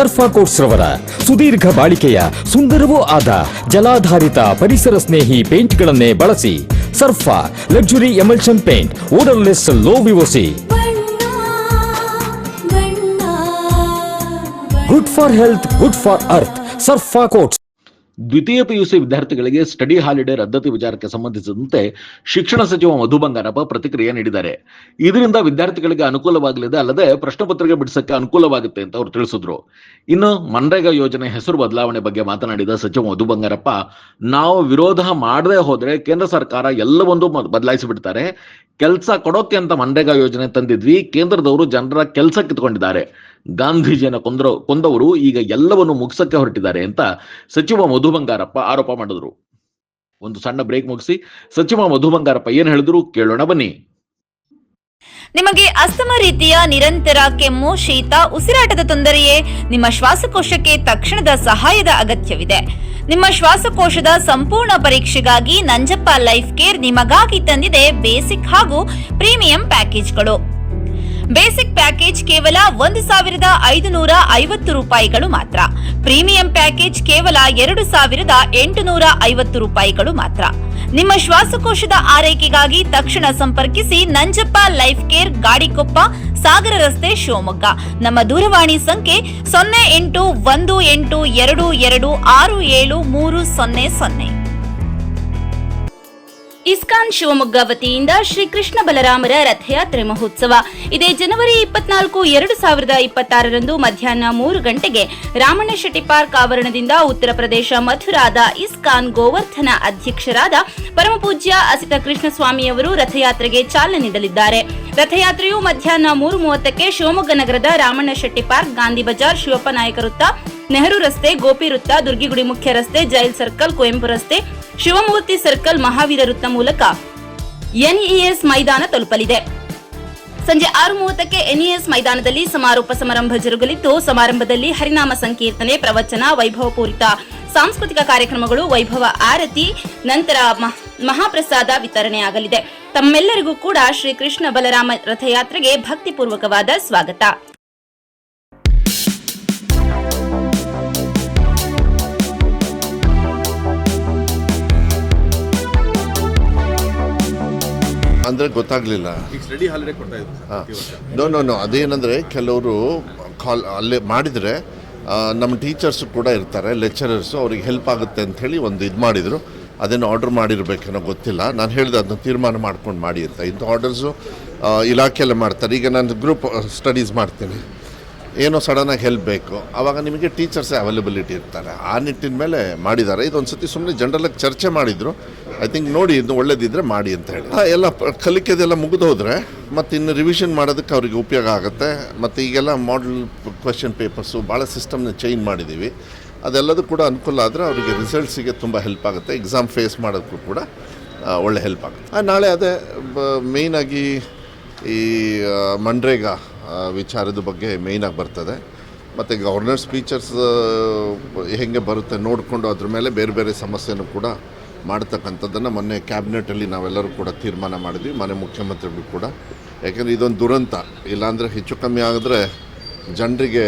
ಸರ್ಫಾ quotes ರವರ ಸುದೀರ್ಘ ಬಾಳಿಕೆಯ ಸುಂದರವೂ ಆದ ಜಲಾಧಾರಿತ ಪರಿಸರ ಸ್ನೇಹಿ ಪೇಂಟ್ಗಳನ್ನೇ ಬಳಸಿ Sarfa luxury emulsion paint odourless low VOC ಬಣ್ಣ ಬಣ್ಣ good for health good for earth Sarfa coats ದ್ವಿತೀಯ ಪಿಯುಸಿ ವಿದ್ಯಾರ್ಥಿಗಳಿಗೆ ಸ್ಟಡಿ ಹಾಲಿಡೇ ರದ್ದತಿ ವಿಚಾರಕ್ಕೆ ಸಂಬಂಧಿಸಿದಂತೆ ಶಿಕ್ಷಣ ಸಚಿವ ಮಧು ಬಂಗಾರಪ್ಪ ಪ್ರತಿಕ್ರಿಯೆ ನೀಡಿದ್ದಾರೆ. ಇದರಿಂದ ವಿದ್ಯಾರ್ಥಿಗಳಿಗೆ ಅನುಕೂಲವಾಗಲಿದೆ ಅಲ್ಲದೆ ಪ್ರಶ್ನೆ ಪತ್ರಿಕೆ ಬಿಡಿಸಕ್ಕೆ ಅನುಕೂಲವಾಗುತ್ತೆ ಅಂತ ಅವರು ತಿಳಿಸಿದ್ರು. ಇನ್ನು ಮನ್ರೇಗಾ ಯೋಜನೆ ಹೆಸರು ಬದಲಾವಣೆ ಬಗ್ಗೆ ಮಾತನಾಡಿದ ಸಚಿವ ಮಧು ಬಂಗಾರಪ್ಪ, ನಾವು ವಿರೋಧ ಮಾಡದೆ ಹೋದ್ರೆ ಕೇಂದ್ರ ಸರ್ಕಾರ ಎಲ್ಲವೊಂದು ಬದಲಾಯಿಸಿ ಬಿಡ್ತಾರೆ ಕೆಲಸ ಕೊಡೋಕೆ ಅಂತ ಮನ್ರೇಗಾ ಯೋಜನೆ ತಂದಿದ್ವಿ. ಕೇಂದ್ರದವರು ಜನರ ಕೆಲಸ ಕಿತ್ಕೊಂಡಿದ್ದಾರೆ ಗಾಂಧೀಜಿಯನ್ನ ಕೊಂದ್ರ, ಕೊಂದವರು ಈಗ ಎಲ್ಲವನ್ನು ಮುಗಿಸಕ್ಕೆ ಹೊರಟಿದ್ದಾರೆ ಅಂತ ಸಚಿವ ಮಧು ಬಂಗಾರಪ್ಪ ಆರೋಪ ಮಾಡಿದ್ರು. ಒಂದು ಸಣ್ಣ ಬ್ರೇಕ್ ಮುಗಿಸಿ. ಸಚಿವ ಮಧು ಬಂಗಾರಪ್ಪ ಏನ್ ಹೇಳಿದ್ರು ಕೇಳೋಣ ಬನ್ನಿ. ನಿಮಗೆ ಅಸ್ತಮ ರೀತಿಯ ನಿರಂತರ ಕೆಮ್ಮು, ಶೀತ, ಉಸಿರಾಟದ ತೊಂದರೆಯೇ ನಿಮ್ಮ ಶ್ವಾಸಕೋಶಕ್ಕೆ ತಕ್ಷಣದ ಸಹಾಯದ ಅಗತ್ಯವಿದೆ. ನಿಮ್ಮ ಶ್ವಾಸಕೋಶದ ಸಂಪೂರ್ಣ ಪರೀಕ್ಷೆಗಾಗಿ ನಂಜಪ್ಪ ಲೈಫ್ ಕೇರ್ ನಿಮಗಾಗಿ ತಂದಿದೆ ಬೇಸಿಕ್ ಹಾಗೂ ಪ್ರೀಮಿಯಂ ಪ್ಯಾಕೇಜ್ಗಳು. ಬೇಸಿಕ್ ಪ್ಯಾಕೇಜ್ ಕೇವಲ ಒಂದು ಸಾವಿರದ ಐದುನೂರ ಐವತ್ತು ರೂಪಾಯಿಗಳು ಮಾತ್ರ. ಪ್ರೀಮಿಯಂ ಪ್ಯಾಕೇಜ್ ಕೇವಲ ಎರಡು ಸಾವಿರದ ಎಂಟುನೂರ ಐವತ್ತು ರೂಪಾಯಿಗಳು ಮಾತ್ರ. ನಿಮ್ಮ ಶ್ವಾಸಕೋಶದ ಆರೈಕೆಗಾಗಿ ತಕ್ಷಣ ಸಂಪರ್ಕಿಸಿ ನಂಜಪ್ಪ ಲೈಫ್ ಕೇರ್ ಗಾಡಿಕೊಪ್ಪ, ಸಾಗರ ರಸ್ತೆ ಶಿವಮೊಗ್ಗ. ನಮ್ಮ ದೂರವಾಣಿ ಸಂಖ್ಯೆ ಸೊನ್ನೆ ಎಂಟು ಒಂದು ಎಂಟು ಎರಡು ಎರಡು ಆರು ಏಳು ಮೂರು ಸೊನ್ನೆ ಸೊನ್ನೆ. ಇಸ್ಕಾನ್ ಶಿವಮೊಗ್ಗ ವತಿಯಿಂದ ಶ್ರೀ ಕೃಷ್ಣ ಬಲರಾಮರ ರಥಯಾತ್ರೆ ಮಹೋತ್ಸವ. ಇದೇ ಜನವರಿ ಇಪ್ಪತ್ನಾಲ್ಕು, ಎರಡು ಸಾವಿರದ ಇಪ್ಪತ್ತಾರರಂದು ಮಧ್ಯಾಹ್ನ ಮೂರು ಗಂಟೆಗೆ ರಾಮಣ್ಣ ಶೆಟ್ಟಿ ಪಾರ್ಕ್ ಆವರಣದಿಂದ ಉತ್ತರ ಪ್ರದೇಶ ಮಥುರಾದ ಇಸ್ಕಾನ್ ಗೋವರ್ಧನ ಅಧ್ಯಕ್ಷರಾದ ಪರಮಪೂಜ್ಯ ಅಸಿತ ಕೃಷ್ಣಸ್ವಾಮಿಯವರು ರಥಯಾತ್ರೆಗೆ ಚಾಲನೆ ನೀಡಲಿದ್ದಾರೆ. ರಥಯಾತ್ರೆಯು ಮಧ್ಯಾಹ್ನ ಮೂರು ಮೂವತ್ತಕ್ಕೆ ಶಿವಮೊಗ್ಗ ನಗರದ ರಾಮಣ್ಣ ಶೆಟ್ಟಿ ಪಾರ್ಕ್, ಗಾಂಧಿ ಬಜಾರ್, ಶಿವಪ್ಪ ನಾಯಕ ವೃತ್ತ ನೆಹರು ರಸ್ತೆ ಗೋಪಿ ವೃತ್ತ ದುರ್ಗಿಗುಡಿ ಮುಖ್ಯ ರಸ್ತೆ, ಜೈಲ್ ಸರ್ಕಲ್, ಕುವೆಂಪು ರಸ್ತೆ, ಶಿವಮೂರ್ತಿ ಸರ್ಕಲ್, ಮಹಾವೀರ ವೃತ್ತ ಮೂಲಕ ಎನ್ಇಎಸ್ ಮೈದಾನ ತಲುಪಲಿದೆ. ಸಂಜೆ ಆರು ಮೂವತ್ತಕ್ಕೆ ಎನ್ಇಎಸ್ ಮೈದಾನದಲ್ಲಿ ಸಮಾರೋಪ ಸಮಾರಂಭ ಜರುಗಲಿದ್ದು, ಸಮಾರಂಭದಲ್ಲಿ ಹರಿನಾಮ ಸಂಕೀರ್ತನೆ, ಪ್ರವಚನ, ವೈಭವಪೂರಿತ ಸಾಂಸ್ಕೃತಿಕ ಕಾರ್ಯಕ್ರಮಗಳು, ವೈಭವ ಆರತಿ, ನಂತರ ಮಹಾಪ್ರಸಾದ ವಿತರಣೆಯಾಗಲಿದೆ. ತಮ್ಮೆಲ್ಲರಿಗೂ ಕೂಡ ಶ್ರೀ ಕೃಷ್ಣ ಬಲರಾಮ ರಥಯಾತ್ರೆಗೆ ಭಕ್ತಿಪೂರ್ವಕವಾದ ಸ್ವಾಗತ. ಅಂದರೆ ಗೊತ್ತಾಗಲಿಲ್ಲ. ನೋ ನೋ ನೋ ಅದೇನಂದರೆ ಕೆಲವರು ಕಾಲ್ ಅಲ್ಲೇ ಮಾಡಿದರೆ ನಮ್ಮ ಟೀಚರ್ಸು ಕೂಡ ಇರ್ತಾರೆ ಲೆಕ್ಚರರ್ಸು ಅವ್ರಿಗೆ ಹೆಲ್ಪ್ ಆಗುತ್ತೆ ಅಂಥೇಳಿ ಒಂದು ಇದು ಮಾಡಿದರು. ಅದನ್ನು ಆರ್ಡರ್ ಮಾಡಿರಬೇಕೇನೋ ಗೊತ್ತಿಲ್ಲ. ನಾನು ಹೇಳಿದೆ ಅದನ್ನ ತೀರ್ಮಾನ ಮಾಡ್ಕೊಂಡು ಮಾಡಿ ಅಂತ. ಇಂಥ ಆರ್ಡರ್ಸು ಇಲಾಖೆಯಲ್ಲೇ ಮಾಡ್ತಾರೆ. ಈಗ ನಾನು ಗ್ರೂಪ್ ಸ್ಟಡೀಸ್ ಮಾಡ್ತೀನಿ. ಏನೋ ಸಡನ್ನಾಗಿ ಹೆಲ್ಪ್ ಬೇಕು. ಆವಾಗ ನಿಮಗೆ ಟೀಚರ್ಸೇ ಅವೈಲಬಿಲಿಟಿ ಇರ್ತಾರೆ. ಆ ನಿಟ್ಟಿನ ಮೇಲೆ ಮಾಡಿದ್ದಾರೆ. ಇದೊಂದು ಸತಿ ಸುಮ್ಮನೆ ಜನರಲ್ಲಾಗಿ ಚರ್ಚೆ ಮಾಡಿದರು. ಐ ಥಿಂಕ್ ನೋಡಿ, ಇದು ಒಳ್ಳೇದಿದ್ದರೆ ಮಾಡಿ ಅಂತ ಹೇಳಿ. ಎಲ್ಲ ಕಲಿಕೆದೆಲ್ಲ ಮುಗಿದು ಹೋದರೆ ಮತ್ತು ಇನ್ನು ರಿವಿಷನ್ ಮಾಡೋದಕ್ಕೆ ಅವರಿಗೆ ಉಪಯೋಗ ಆಗುತ್ತೆ. ಮತ್ತು ಈಗೆಲ್ಲ ಮಾಡಲ್ ಕ್ವೆಶನ್ ಪೇಪರ್ಸು ಭಾಳ ಸಿಸ್ಟಮ್ನ ಚೇಂಜ್ ಮಾಡಿದ್ದೀವಿ ಅದೆಲ್ಲದೂ ಕೂಡ ಅನುಕೂಲ ಆದರೆ ಅವರಿಗೆ ರಿಸಲ್ಟ್ಸಿಗೆ ತುಂಬ ಹೆಲ್ಪ್ ಆಗುತ್ತೆ. ಎಕ್ಸಾಮ್ ಫೇಸ್ ಮಾಡೋದಕ್ಕೂ ಕೂಡ ಒಳ್ಳೆ ಹೆಲ್ಪ್ ಆಗುತ್ತೆ. ನಾಳೆ ಅದೇ ಮೇಯ್ನಾಗಿ ಈ ಮಂಡ್ರೇಗಾ ಮನ್ರೇಗಾ ವಿಚಾರದ ಬಗ್ಗೆ ಮೇಯ್ನಾಗಿ ಬರ್ತದೆ. ಮತ್ತು ಗವರ್ನರ್ ಸ್ಪೀಚರ್ಸ್ ಹೇಗೆ ಬರುತ್ತೆ ನೋಡಿಕೊಂಡು ಅದ್ರ ಮೇಲೆ ಬೇರೆ ಬೇರೆ ಸಮಸ್ಯೆನೂ ಕೂಡ ಮಾಡ್ತಕ್ಕಂಥದ್ದನ್ನು ಮೊನ್ನೆ ಕ್ಯಾಬಿನೆಟಲ್ಲಿ ನಾವೆಲ್ಲರೂ ಕೂಡ ತೀರ್ಮಾನ ಮಾಡಿದ್ವಿ ಮನೆ ಮುಖ್ಯಮಂತ್ರಿಗಳು ಕೂಡ. ಯಾಕೆಂದರೆ ಇದೊಂದು ದುರಂತ. ಇಲ್ಲಾಂದರೆ ಹೆಚ್ಚು ಕಮ್ಮಿ ಆಗಿದ್ರೆ ಜನರಿಗೆ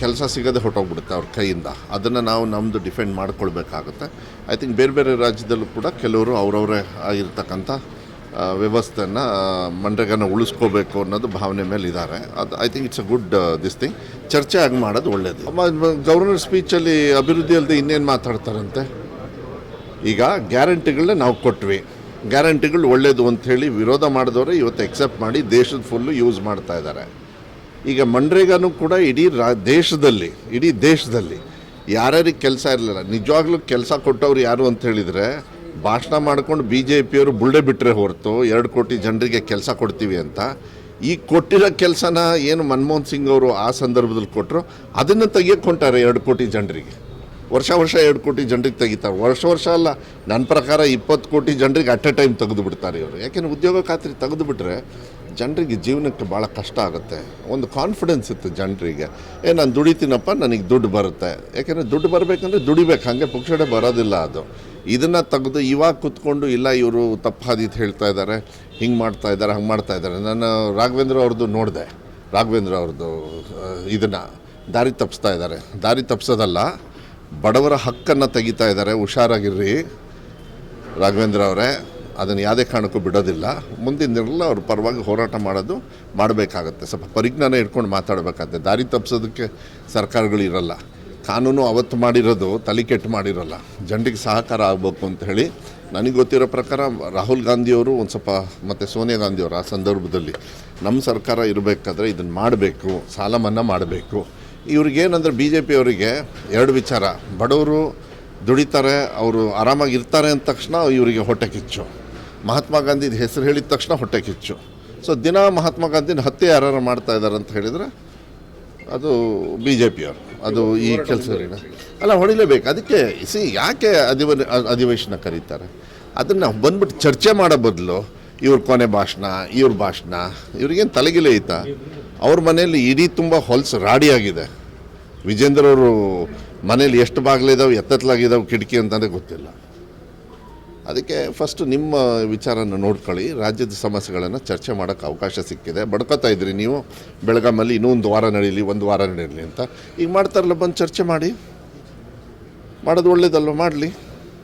ಕೆಲಸ ಸಿಗದೆ ಹೊಟ್ಟೋಗ್ಬಿಡುತ್ತೆ ಅವ್ರ ಕೈಯಿಂದ. ಅದನ್ನು ನಾವು ನಮ್ಮದು ಡಿಫೆಂಡ್ ಮಾಡ್ಕೊಳ್ಬೇಕಾಗುತ್ತೆ. ಐ ಥಿಂಕ್ ಬೇರೆ ಬೇರೆ ರಾಜ್ಯದಲ್ಲೂ ಕೂಡ ಕೆಲವರು ಅವರವರೇ ಆಗಿರ್ತಕ್ಕಂಥ ವ್ಯವಸ್ಥೆಯನ್ನು ಮಂಡ್ಯಗನ್ನು ಉಳಿಸ್ಕೋಬೇಕು ಅನ್ನೋದು ಭಾವನೆ ಮೇಲೆ ಇದ್ದಾರೆ ಅದು I think it's a good this thing ಚರ್ಚೆ ಆಗಿ ಮಾಡೋದು ಒಳ್ಳೇದು. ಗವರ್ನರ್ ಸ್ಪೀಚಲ್ಲಿ ಅಭಿವೃದ್ಧಿ ಅಲ್ಲದೆ ಇನ್ನೇನು ಮಾತಾಡ್ತಾರಂತೆ? ಈಗ ಗ್ಯಾರಂಟಿಗಳನ್ನ ನಾವು ಕೊಟ್ವಿ. ಗ್ಯಾರಂಟಿಗಳು ಒಳ್ಳೇದು ಅಂಥೇಳಿ ವಿರೋಧ ಮಾಡಿದವರು ಇವತ್ತು ಎಕ್ಸೆಪ್ಟ್ ಮಾಡಿ ದೇಶದ ಫುಲ್ಲು ಯೂಸ್ ಮಾಡ್ತಾ ಇದ್ದಾರೆ ಈಗ ಮನ್ರೇಗಾನು ಕೂಡ ಇಡೀ ರಾ, ದೇಶದಲ್ಲಿ, ಇಡೀ ದೇಶದಲ್ಲಿ ಯಾರ್ಯಾರಿಗೆ ಕೆಲಸ ಇರಲಿಲ್ಲ, ನಿಜವಾಗ್ಲೂ ಕೆಲಸ ಕೊಟ್ಟವ್ರು ಯಾರು ಅಂತ ಹೇಳಿದರೆ ಭಾಷಣ ಮಾಡ್ಕೊಂಡು ಬಿ ಜೆ ಪಿಯವರು ಬುಳ್ಳೆ ಬಿಟ್ಟರೆ ಹೊರತು ಎರಡು ಕೋಟಿ ಜನರಿಗೆ ಕೆಲಸ ಕೊಡ್ತೀವಿ ಅಂತ, ಈ ಕೊಟ್ಟಿರೋ ಕೆಲಸನ ಏನು ಮನಮೋಹನ್ ಸಿಂಗ್ ಅವರು ಆ ಸಂದರ್ಭದಲ್ಲಿ ಕೊಟ್ಟರು ಅದನ್ನು ತೆಗಿಯಕ್ಕೆ ಎರಡು ಕೋಟಿ ಜನರಿಗೆ. ವರ್ಷ ವರ್ಷ ಎರಡು ಕೋಟಿ ಜನರಿಗೆ ತೆಗಿತಾರೆ. ವರ್ಷ ವರ್ಷ ಅಲ್ಲ, ನನ್ನ ಪ್ರಕಾರ ಇಪ್ಪತ್ತು ಕೋಟಿ ಜನರಿಗೆ ಅಟ್ ಎ ಟೈಮ್ ತೆಗೆದು ಬಿಡ್ತಾರೆ ಇವರು. ಯಾಕೆಂದರೆ ಉದ್ಯೋಗ ಖಾತ್ರಿ ತೆಗೆದು ಬಿಟ್ಟರೆ ಜನರಿಗೆ ಜೀವನಕ್ಕೆ ಭಾಳ ಕಷ್ಟ ಆಗುತ್ತೆ. ಒಂದು ಕಾನ್ಫಿಡೆನ್ಸ್ ಇತ್ತು ಜನರಿಗೆ. ಏ, ನಾನು ದುಡಿತೀನಪ್ಪ, ನನಗೆ ದುಡ್ಡು ಬರುತ್ತೆ. ಯಾಕೆಂದರೆ ದುಡ್ಡು ಬರಬೇಕಂದ್ರೆ ದುಡಿಬೇಕು, ಹಾಗೆ ಪುಕ್ಷಡೆ ಬರೋದಿಲ್ಲ ಅದು. ಇದನ್ನು ತೆಗೆದು ಇವಾಗ ಕೂತ್ಕೊಂಡು, ಇಲ್ಲ, ಇವರು ತಪ್ಪು ಹಾದಿತ್ ಹೇಳ್ತಾ ಇದ್ದಾರೆ ಹಿಂಗೆ ಮಾಡ್ತಾ ಇದ್ದಾರೆ ಹಂಗೆ ಮಾಡ್ತಾ ಇದ್ದಾರೆ ನಾನು ರಾಘವೇಂದ್ರ ಅವ್ರದ್ದು ನೋಡಿದೆ. ರಾಘವೇಂದ್ರ ಅವ್ರದ್ದು ಇದನ್ನು ದಾರಿ ತಪ್ಪಿಸ್ತಾ ಇದ್ದಾರೆ ದಾರಿ ತಪ್ಪಿಸೋದಲ್ಲ ಬಡವರ ಹಕ್ಕನ್ನು ತೆಗಿತಾ ಇದ್ದಾರೆ ಹುಷಾರಾಗಿರ್ರಿ ರಾಘವೇಂದ್ರ ಅವರೇ. ಅದನ್ನು ಯಾವುದೇ ಕಾರಣಕ್ಕೂ ಬಿಡೋದಿಲ್ಲ. ಮುಂದಿನ ದಿನಗಳಲ್ಲಿ ಅವ್ರ ಪರವಾಗಿ ಹೋರಾಟ ಮಾಡೋದು ಮಾಡಬೇಕಾಗತ್ತೆ. ಸ್ವಲ್ಪ ಪರಿಜ್ಞಾನ ಇಟ್ಕೊಂಡು ಮಾತಾಡಬೇಕಾಗತ್ತೆ. ದಾರಿ ತಪ್ಪಿಸೋದಕ್ಕೆ ಸರ್ಕಾರಗಳು ಇರಲ್ಲ. ಕಾನೂನು ಅವತ್ತು ಮಾಡಿರೋದು ತಲೆ ಕೆಟ್ಟು ಮಾಡಿರೋಲ್ಲ. ಜನರಿಗೆ ಸಹಕಾರ ಆಗಬೇಕು ಅಂತ ಹೇಳಿ ನನಗೆ ಗೊತ್ತಿರೋ ಪ್ರಕಾರ ರಾಹುಲ್ ಗಾಂಧಿಯವರು ಒಂದು ಸ್ವಲ್ಪ ಮತ್ತು ಸೋನಿಯಾ ಗಾಂಧಿಯವರು ಆ ಸಂದರ್ಭದಲ್ಲಿ ನಮ್ಮ ಸರ್ಕಾರ ಇರಬೇಕಾದ್ರೆ ಇದನ್ನು ಮಾಡಬೇಕು ಸಾಲ ಮನ್ನಾ ಮಾಡಬೇಕು. ಇವ್ರಿಗೇನಂದ್ರೆ ಬಿ ಜೆ ಪಿಯವರಿಗೆ ಎರಡು ವಿಚಾರ. ಬಡವರು ದುಡಿತಾರೆ, ಅವರು ಆರಾಮಾಗಿ ಇರ್ತಾರೆ ಅಂದ ತಕ್ಷಣ ಇವರಿಗೆ ಹೊಟ್ಟೆ ಕಿಚ್ಚು. ಮಹಾತ್ಮ ಗಾಂಧಿದ ಹೆಸರು ಹೇಳಿದ ತಕ್ಷಣ ಹೊಟ್ಟೆ ಕಿಚ್ಚು. ಸೊ ದಿನ ಮಹಾತ್ಮ ಗಾಂಧಿನ ಹತ್ಯೆ ಯಾರು ಮಾಡ್ತಾ ಇದ್ದಾರೆ ಅಂತ ಹೇಳಿದರೆ ಅದು ಬಿ ಜೆ ಪಿಯವರು ಅದು ಈ ಕೆಲಸ ಅಲ್ಲ, ಹೊಡಿಲೇಬೇಕು. ಅದಕ್ಕೆ ಸಿ ಯಾಕೆ ಅಧಿವ ಅಧಿವೇಶನ ಕರೀತಾರೆ? ಅದನ್ನು ಬಂದ್ಬಿಟ್ಟು ಚರ್ಚೆ ಮಾಡೋ ಬದಲು ಇವ್ರ ಕೊನೆ ಭಾಷಣ, ಇವ್ರ ಭಾಷಣ, ಇವ್ರಿಗೇನು ತಲೆಗಿಲೆ ಐತಾ ಅವ್ರ ಮನೆಯಲ್ಲಿ ಇಡೀ ತುಂಬ ಹೊಲ್ಸು ರಾಡಿಯಾಗಿದೆ. ವಿಜೇಂದ್ರ ಅವರು ಮನೇಲಿ ಎಷ್ಟು ಬಾಗಿಲಿದಾವೆ ಎತ್ತತ್ಲಾಗಿದ್ದಾವೆ ಕಿಟಕಿ ಅಂತಲೇ ಗೊತ್ತಿಲ್ಲ. ಅದಕ್ಕೆ ಫಸ್ಟ್ ನಿಮ್ಮ ವಿಚಾರನ ನೋಡ್ಕೊಳ್ಳಿ. ರಾಜ್ಯದ ಸಮಸ್ಯೆಗಳನ್ನು ಚರ್ಚೆ ಮಾಡೋಕ್ಕೆ ಅವಕಾಶ ಸಿಕ್ಕಿದೆ. ಬಡ್ಕೋತಾ ಇದ್ರಿ ನೀವು. ಬೆಳಗಾಮಲ್ಲಿ ಇನ್ನೂ ಒಂದು ವಾರ ನಡೀಲಿ, ಒಂದು ವಾರ ನಡೀಲಿ ಅಂತ. ಈಗ ಮಾಡ್ತಾರಲ್ಲ ಬಂದು ಚರ್ಚೆ ಮಾಡಿ. ಮಾಡೋದು ಒಳ್ಳೇದಲ್ವ? ಮಾಡಲಿ.